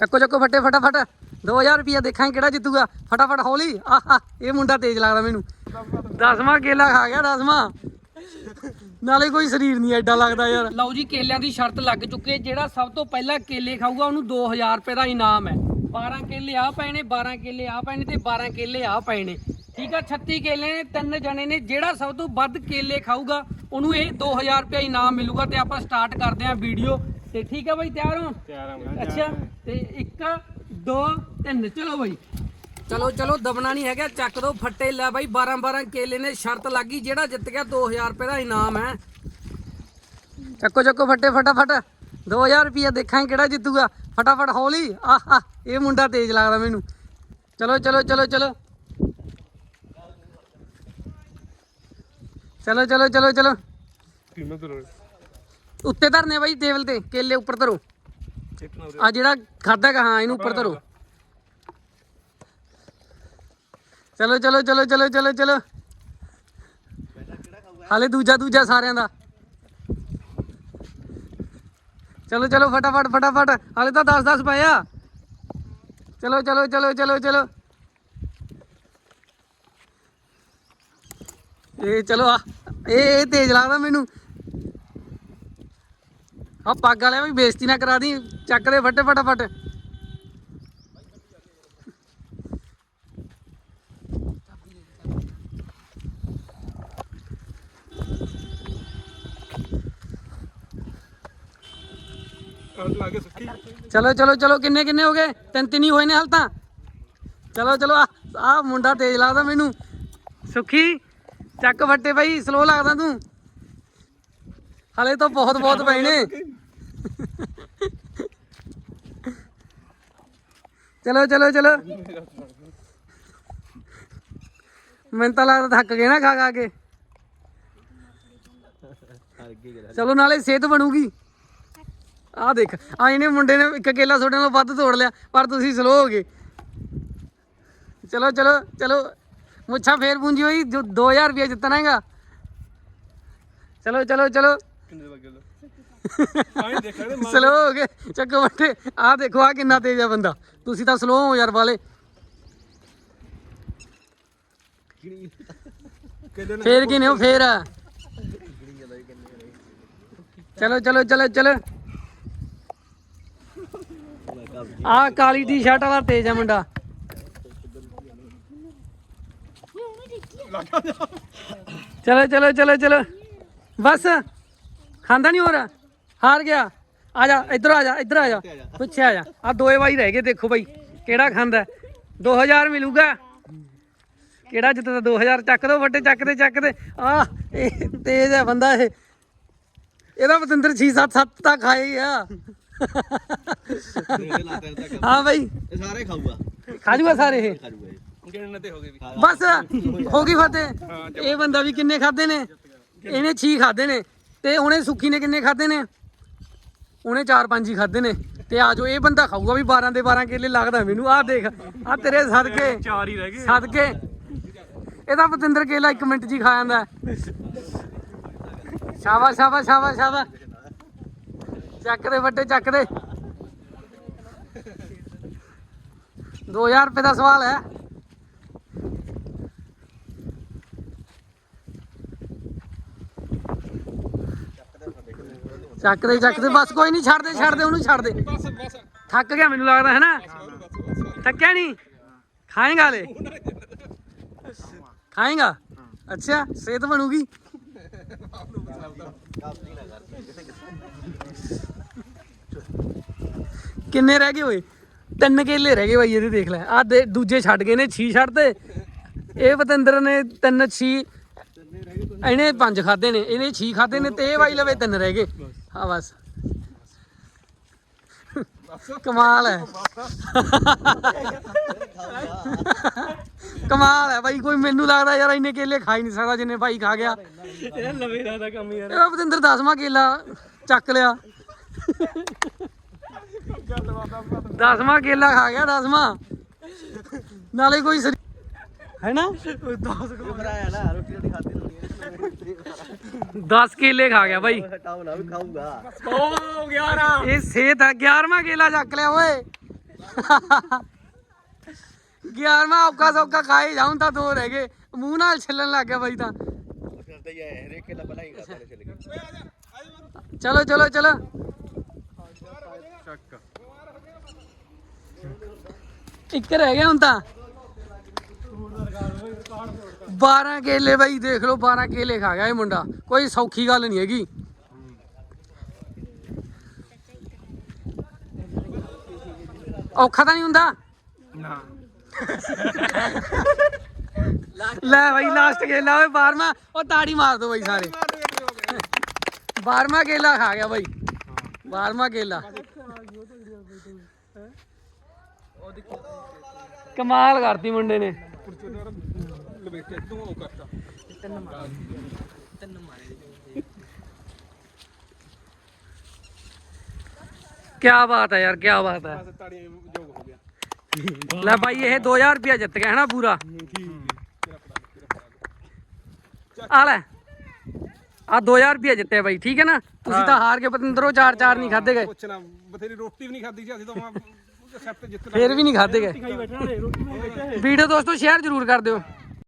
ਚੱਕੋ ਚੱਕੋ, ਫੱਟੇ, ਫਟਾਫਟ। 2000 ਰੁਪਿਆ ਦੇਖਾਂ ਕਿਹੜਾ ਜਿੱਤੂਗਾ। ਫਟਾਫਟ ਹੌਲੀ। ਆਹਾ ਇਹ ਮੁੰਡਾ ਤੇਜ਼ ਲੱਗਦਾ ਮੈਨੂੰ। ਦਸਵਾਂ ਕੇਲਾ ਖਾ ਗਿਆ, ਦਸਵਾਂ। ਨਾਲੇ ਕੋਈ ਸਰੀਰ ਨਹੀਂ ਐਡਾ ਲੱਗਦਾ ਯਾਰ। ਲਓ ਜੀ, ਕੇਲਿਆਂ ਦੀ ਸ਼ਰਤ ਲੱਗ ਚੁੱਕੀ ਹੈ। ਜਿਹੜਾ ਸਭ ਤੋਂ ਪਹਿਲਾਂ ਕੇਲੇ ਖਾਊਗਾ, ਉਹਨੂੰ 2000 ਰੁਪਏ ਦਾ ਇਨਾਮ ਹੈ। 12 ਕੇਲੇ ਆ ਪੈਣੇ ਨੇ 12 ਕੇਲੇ ਆ ਪੈਣੇ ਤੇ 12 ਕੇਲੇ ਆ ਪਏ ਨੇ। ਠੀਕ ਆ 36 ਕੇਲੇ ਨੇ, ਤਿੰਨ ਜਣੇ ਨੇ। ਜਿਹੜਾ ਸਭ ਤੋਂ ਵੱਧ ਕੇਲੇ ਖਾਊਗਾ, ਉਹਨੂੰ ਇਹ 2000 ਰੁਪਏ ਇਨਾਮ ਮਿਲੂਗਾ ਤੇ ਆਪਾਂ ਸਟਾਰਟ ਕਰਦੇ ਆਂ ਵੀਡੀਓ ਤੇ ਠੀਕ ਆ ਬਾਈ ਤਿਆਰ ਹੋ? ਤਿਆਰ ਆ ਅੱਛਾ ਤੇ 1 2 3 ਚਲੋ ਬਾਈ। ਚਲੋ ਚਲੋ ਦਬਣਾ ਨਹੀਂ ਹੈਗਾ ਚੱਕ ਦੋ ਫੱਟੇ ਲੈ ਬਾਈ। 12 12 ਕੇਲੇ ਨੇ ਸ਼ਰਤ ਲੱਗੀ ਜਿਹੜਾ ਜਿੱਤ ਗਿਆ 2000 ਰੁਪਏ ਦਾ ਇਨਾਮ ਹੈ। ਚੱਕੋ ਚੱਕੋ ਫੱਟੇ ਫਟਾਫਟ। 2000 ਰੁਪਏ ਦੇਖਾਂ ਕਿਹੜਾ ਜਿੱਤੂਗਾ। ਫਟਾਫਟ ਹੌਲੀ। ਆਹਾ ਇਹ ਮੁੰਡਾ ਤੇਜ਼ ਲੱਗਦਾ ਮੈਨੂੰ। ਚਲੋ ਚਲੋ ਚਲੋ ਚਲੋ। ਚਲੋ ਚਲੋ ਚਲੋ ਚਲੋ। ਰੋਏ ਉੱਤੇ ਧਰਨੇ ਬਾਈ, ਟੇਬਲ ਤੇ, ਕੇਲੇ ਉੱਪਰ ਧਰੋ। ਚਿੱਟਣਾ ਆ ਜਿਹੜਾ ਖਾਦਾ ਕਾ ਹਾਂ, ਇਹਨੂੰ ਉੱਪਰ ਧਰੋ। ਚਲੋ ਚਲੋ ਚਲੋ ਚਲੋ ਚਲੋ ਚਲੋ। ਹਾਲੇ ਦੂਜਾ ਦੂਜਾ ਸਾਰਿਆਂ ਦਾ। ਚਲੋ ਚਲੋ, ਫਟਾਫਟ ਫਟਾਫਟ। ਹਾਲੇ ਤਾਂ 10 10 ਪਏ ਆ। ਚਲੋ ਚਲੋ ਚਲੋ ਚਲੋ ਚਲੋ। ਇਹ ਚਲੋ ਆ, ਇਹ ਇਹ ਤੇਜ਼ ਲੱਗਦਾ ਮੈਨੂੰ। ਆ ਪੱਗ ਵਾਲਿਆ ਵੀ ਬੇਇੱਜ਼ਤੀ ਨਾ ਕਰਾ ਦੀ, ਚੱਕ ਦੇ ਫਟੇ ਫਟਾਫਟ। ਚਲੋ ਚਲੋ ਚਲੋ, ਕਿੰਨੇ ਕਿੰਨੇ ਹੋ ਗਏ? ਤਿੰਨ ਤਿੰਨ ਹੀ ਹੋਏ ਨੇ ਹਾਲ ਤਾਂ। ਚਲੋ ਚਲੋ, ਆ ਆਹ ਮੁੰਡਾ ਤੇਜ਼ ਲੱਗਦਾ ਮੈਨੂੰ। ਸੁਖੀ, ਚੱਕ ਫੱਟੇ ਬਾਈ, ਸਲੋ ਲੱਗਦਾ ਤੂੰ। ਹਲੇ ਤਾਂ ਬਹੁਤ ਬਹੁਤ ਪਏ ਨੇ। ਚਲੋ ਚਲੋ ਚਲੋ। ਮੈਨੂੰ ਤਾਂ ਲੱਗਦਾ ਥੱਕ ਗਏ ਨਾ ਖਾ ਖਾ ਕੇ। ਚਲੋ, ਨਾਲੇ ਸਿਹਤ ਬਣੂਗੀ। ਆ ਦੇਖ ਆ ਇਹਨੇ ਮੁੰਡੇ ਨੇ ਇੱਕ ਕੇਲਾ ਤੁਹਾਡੇ ਨਾਲੋਂ ਵੱਧ ਤੋੜ ਲਿਆ, ਪਰ ਤੁਸੀਂ ਸਲੋ ਹੋ ਗਏ ਚਲੋ ਚਲੋ ਚਲੋ। ਮੁੱਛਾਂ ਫੇਰ ਪੂੰਜੀ ਹੋਈ, ਜੋ 2000 ਰੁਪਏ ਜਿੱਤਣਾ ਹੈਗਾ। ਚਲੋ ਚਲੋ ਚਲੋ। ਕਿੰਨੇ ਲੱਗੇ ਲੋ ਆਈ ਦੇਖਿਆ ਤੇ ਸਲੋ ਹੋ ਗਏ। ਚੱਕੋ ਵੱਟੇ ਆ ਦੇਖੋ ਆ ਕਿੰਨਾ ਤੇਜ਼ ਆ ਬੰਦਾ। ਤੁਸੀਂ ਤਾਂ ਸਲੋ ਹੋ ਯਾਰ ਵਾਲੇ। ਕਿੰਨੇ ਫੇਰ ਕਿਨੇ ਹੋ? ਫੇਰ। ਚਲੋ ਚਲੋ ਚਲੋ ਚਲੋ। ਆ ਕਾਲੀ ਟੀ-ਸ਼ਰਟ ਵਾਲਾ ਤੇਜ਼ ਆ ਮੁੰਡਾ। ਚਲੋ ਚਲੋ ਚਲੋ ਚਲੋ। ਬਸ। ਖਾਂਦਾ ਨਹੀਂ ਹੋਰ? ਹਾਰ ਗਿਆ। ਆ ਜਾ ਇੱਧਰ ਆ ਜਾ ਇੱਧਰ ਆ ਜਾ। ਪਿੱਛੇ ਆ ਜਾ। ਆ ਦੋਏ ਵਾਈ ਰਹਿ ਗਏ ਦੇਖੋ ਬਾਈ ਕਿਹੜਾ ਖਾਂਦਾ ਹੈ? 2000 ਮਿਲੂਗਾ। ਕਿਹੜਾ ਜਿੱਤਦਾ? 2000 ਚੱਕ ਦੋ ਵੱਡੇ ਚੱਕ ਦੇ ਚੱਕ ਦੇ। ਆ ਇਹ ਤੇਜ਼ ਹੈ ਬੰਦਾ ਇਹ। ਇਹਦਾ ਪਤੰਦਰ 6 7 7 ਤਾਂ ਖਾਏ ਆ। ਹਾਂ ਬਾਈ। ਇਹ ਸਾਰੇ ਖਾਊਗਾ। ਖਾ ਜੂਗਾ ਸਾਰੇ ਇਹ? ਤੇ ਹੋ ਬਸ ਹੋ ਗਈ ਫਤਿਹ। ਇਹ ਬੰਦਾ ਵੀ ਕਿੰਨੇ ਖਾਦੇ ਨੇ? ਇਹਨੇ 6 ਖਾਦੇ ਨੇ। ਤੇ ਉਹਨੇ ਸੁੱਖੀ ਨੇ ਕਿੰਨੇ ਖਾਦੇ ਨੇ? ਉਹਨੇ 4-5 ਹੀ ਖਾਦੇ ਨੇ। ਤੇ ਆਜੋ ਇਹ ਬੰਦਾ ਖਾਊਗਾ ਵੀ 12 ਦੇ 12 ਕੇਲੇ ਲੱਗਦਾ ਮੈਨੂੰ। ਆਹ ਦੇਖ ਆ ਤੇਰੇ ਸਦਕੇ ਚਾਰ ਹੀ ਰਹਿ ਗਏ। ਸਦਕੇ। ਇਹਦਾ ਪਤੰਦਰ ਕੇਲਾ 1 ਮਿੰਟ ਹੀ ਖਾ ਜਾਂਦਾ। ਸ਼ਾਬਾਸ਼ ਸ਼ਾਬਾਸ਼ ਸ਼ਾਬਾਸ਼ ਸ਼ਾਬਾਸ਼। ਚੱਕ ਦੇ ਵੱਡੇ ਚੱਕ ਦੇ। 2000 ਰੁਪਏ ਦਾ ਸਵਾਲ ਹੈ। ਚੱਕ ਦੇ ਚੱਕ ਦੇ। ਬਸ ਕੋਈ ਨਹੀਂ ਛੱਡ ਦੇ ਛੱਡ ਦੇ ਉਹਨੂੰ ਛੱਡ ਦੇ। ਬਸ ਬਸ। ਥੱਕ ਗਿਆ ਮੈਨੂੰ ਲੱਗਦਾ ਹੈ ਨਾ? ਥੱਕਿਆ ਨਹੀਂ ਖਾਏਗਾ ਲੈ ਖਾਏਗਾ? ਅੱਛਾ ਸਿਹਤ ਬਣੂਗੀ? ਕਿੰਨੇ ਰਹਿ ਗਏ ਓਏ? ਤਿੰਨ ਕੇਲੇ ਰਹਿ ਗਏ ਬਾਈ ਇਹਦੇ ਦੇਖ ਲੈ। ਆ ਦੂਜੇ ਛੱਡ ਗਏ ਨੇ 6 ਛੱਡਦੇ ਇਹ ਪਤੰਦਰ ਨੇ ਤਿੰਨ 6 ਇਹਨੇ ਪੰਜ ਖਾਦੇ ਨੇ ਇਹਨੇ 6 ਖਾਦੇ ਨੇ ਤੇ ਇਹ ਬਾਈ ਲਵੇ ਤਿੰਨ ਰਹਿ ਗਏ। ਹਾਂ ਬਸ। ਕਮਾਲ ਹੈ। ਕਮਾਲ ਹੈ ਬਾਈ ਕੋਈ ਮੈਨੂੰ ਲੱਗਦਾ ਯਾਰ ਇੰਨੇ ਕੇਲੇ ਖਾ ਹੀ ਨਹੀਂ ਸਕਦਾ ਜਿੰਨੇ ਭਾਈ ਖਾ ਗਿਆ। ਇਹ ਲਵੇ ਦਾ ਕੰਮ ਯਾਰ। ਇਹ ਬਤਿੰਦਰ ਦਸਵਾਂ ਕੇਲਾ ਚੱਕ ਲਿਆ। ਦਸਵਾਂ ਕੇਲਾ ਖਾ ਗਿਆ ਦਸਵਾਂ। ਨਾਲੇ ਕੋਈ ਹੈ ਨਾ ਭਰਾਇਆ ਨਾ ਰੋਟੀ ਰੋਟੀ ਖਾਦੀ 10 ਕੇਲੇ ਖਾ ਗਿਆ ਬਾਈ ਹਟਾਓ ਨਾ ਵੀ ਖਾਊਗਾ ਹੋ 11 ਇਹ ਸਿਹਤ ਹੈ 11ਵਾਂ ਕੇਲਾ ਚੱਕ ਲਿਆ ਓਏ 11ਵਾਂ ਔਕਾ ਸੌਕਾ ਖਾਏ ਜਾਉਂ ਤਾਂ ਦੋ ਰਹਿ ਗਏ ਮੂੰਹ ਨਾਲ ਛਿੱਲਣ ਲੱਗ ਗਿਆ ਬਾਈ ਤਾਂ ਚੱਲ ਚਲੋ ਚਲੋ ਚਲੋ ਚੱਕ ਇੱਕ ਰਹਿ ਗਿਆ ਹੁਣ ਤਾਂ 12 ਕੇਲੇ ਬਾਈ ਦੇਖ ਲਓ 12 ਕੇਲੇ ਖਾ ਗਿਆ ਇਹ ਮੁੰਡਾ ਕੋਈ ਸੌਖੀ ਗੱਲ ਨਹੀਂ ਹੈਗੀ ਔਖਾ ਤਾਂ ਨਹੀਂ ਹੁੰਦਾ ਨਾ ਲੈ ਬਾਈ ਲਾਸਟ ਕੇਲਾ ਓਏ 12ਵਾਂ ਉਹ ਤਾੜੀ ਮਾਰ ਦੋ ਬਾਈ ਸਾਰੇ 12ਵਾਂ ਕੇਲਾ ਖਾ ਗਿਆ ਬਾਈ 12ਵਾਂ ਕੇਲਾ ਕਮਾਲ ਕਰਤੀ ਮੁੰਡੇ ਨੇ। ਲਵੇਟੇ ਤੂੰ ਉਹ ਕਰਤਾ ਕੀ ਬਾਤ ਹੈ ਯਾਰ ਕੀ ਬਾਤ ਹੈ ਲੈ ਬਾਈ, ਇਹ 2000 ਰੁਪਿਆ ਜਿੱਤ ਗਿਆ ਹੈ ਨਾ ਪੂਰਾ। ਆ ਲੈ। ਆ 2000 ਰੁਪਿਆ ਜਿੱਤੇ ਬਾਈ, ਠੀਕ ਹੈ ਨਾ? ਤੁਸੀਂ ਤਾਂ ਹਾਰ ਕੇ ਪਤੰਦਰੋਂ ਚਾਰ ਚਾਰ ਨਹੀਂ ਖਾਦੇ ਗਏ। ਪੁੱਛਣਾ, ਬਥੇਰੀ ਰੋਟੀ ਵੀ ਨਹੀਂ ਖਾਦੀ ਸੀ, ਅਸੀਂ ਤਾਂ ਫੇਰ ਵੀ ਨਹੀਂ ਖਾਦੇ ਗਏ। ਵੀਡੀਓ ਦੋਸਤੋ ਸ਼ੇਅਰ ਜ਼ਰੂਰ ਕਰ ਦਿਓ।